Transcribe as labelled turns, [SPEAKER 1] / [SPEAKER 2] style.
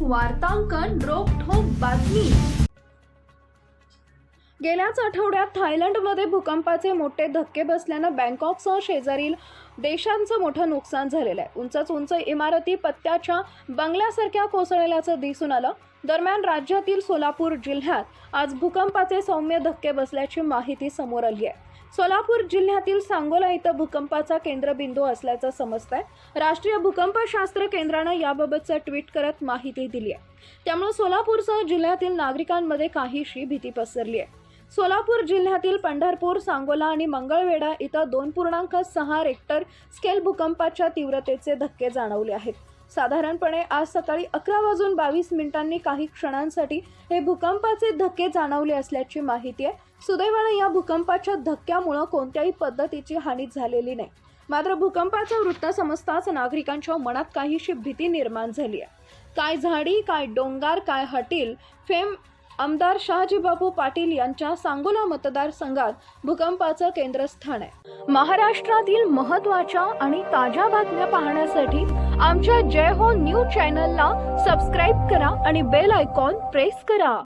[SPEAKER 1] वार्तांकन रोखोक बातमी. गेल्याच आठवड्यात थायलंडमध्ये भूकंपाचे मोठे धक्के बसल्यानं बँकॉकसह शेजारील देशांचं मोठं नुकसान झालेलं आहे. उंचच उंच इमारती पत्त्याच्या बंगल्यासारख्या कोसळल्याचं दिसून आलं. दरम्यान राज्यातील सोलापूर जिल्ह्यात आज भूकंपाचे सौम्य धक्के बसल्याची माहिती समोर आली आहे. सोलापूर जिल्ह्यातील सांगोला इथं भूकंपाचा केंद्रबिंदू असल्याचं समजतंय. राष्ट्रीय भूकंपशास्त्र केंद्रानं याबाबतचं ट्विट करत माहिती दिली आहे. त्यामुळे सोलापूरसह जिल्ह्यातील नागरिकांमध्ये काहीशी भीती पसरली आहे. सोलापूर जिल्ह्यातील पंढरपूर सांगोला आणि मंगळवेढा इथं दोन पूर्णांक सहा रेक्टर स्केल भूकंपाच्या तीव्रतेचे धक्के जाणवले आहेत. साधारणपणे आज सकाळी अकरा वाजून बावीस मिनिटांनी काही क्षणांसाठी हे भूकंपाचे धक्के जाणवले असल्याची माहिती आहे. सुदैवाने या भूकंपाच्या धक्क्यामुळं कोणत्याही पद्धतीची हानी झालेली नाही. मात्र भूकंपाचं वृत्त समजताच नागरिकांच्या मनात काहीशी भीती निर्माण झाली आहे. काय झाडी काय डोंगर काय हटील फेम आमदार शहाजीबाबू पाटील यांच्या सांगोला मतदारसंघात भूकंपाचं केंद्रस्थान आहे. महाराष्ट्रातील महत्त्वाच्या आणि ताज्या बातम्या पाहण्यासाठी आमच्या जय हो न्यूज चॅनलला सबस्क्राईब करा आणि बेल आयकॉन प्रेस करा.